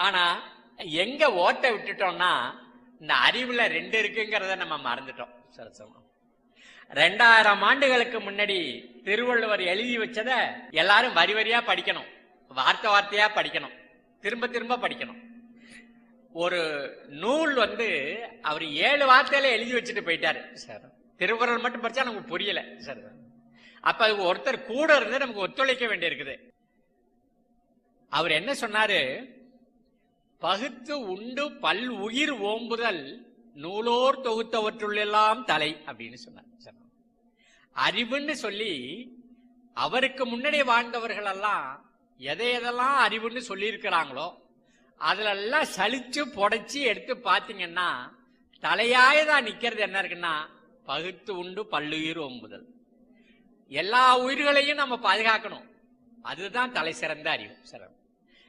ஆனா எங்க ஓட்டை விட்டுட்டோம்னா இந்த அறிவுல ரெண்டு இருக்குங்கிறத நம்ம மறந்துட்டோம். சரசமா ரெண்டாயிரம் ஆண்டுகளுக்கு முன்னாடி திருவள்ளுவர் எழுதி வச்சத எல்லாரும் வரி வரியா படிக்கணும். வார்த்தை வார்த்தையா படிக்கணும். திரும்ப திரும்ப படிக்கணும். ஒரு நூல் வந்து அவர் ஏழு வார்த்தையில எழுதி வச்சுட்டு போயிட்டாரு. சார். திருக்குறள் மட்டும் படிச்சா நமக்கு புரியல. சார். அப்ப அது ஒருத்தர் கூட இருந்து நமக்கு ஒத்துழைக்க வேண்டியிருக்குது. அவர் என்ன சொன்னாரு? பகுத்து உண்டு பல் உயிர் ஓம்புதல் நூலோர் தொகுத்தவற்றுள்ளெல்லாம் தலை அப்படின்னு சொன்னார். அறிவுன்னு சொல்லி அவருக்கு முன்னாடி வாழ்ந்தவர்கள் எல்லாம் எதை எதெல்லாம் அறிவுன்னு சொல்லியிருக்கிறாங்களோ அதிலெல்லாம் எல்லாம் சலிச்சு புடைச்சி எடுத்து பாத்தீங்கன்னா தலையாயதான் நிக்கிறது என்ன இருக்குன்னா பகுத்து உண்டு பல்லுயிர் ஓம்புதல். எல்லா உயிர்களையும் நம்ம பாதுகாக்கணும். அதுதான் தலை சிறந்த அறிவு. சிறந்த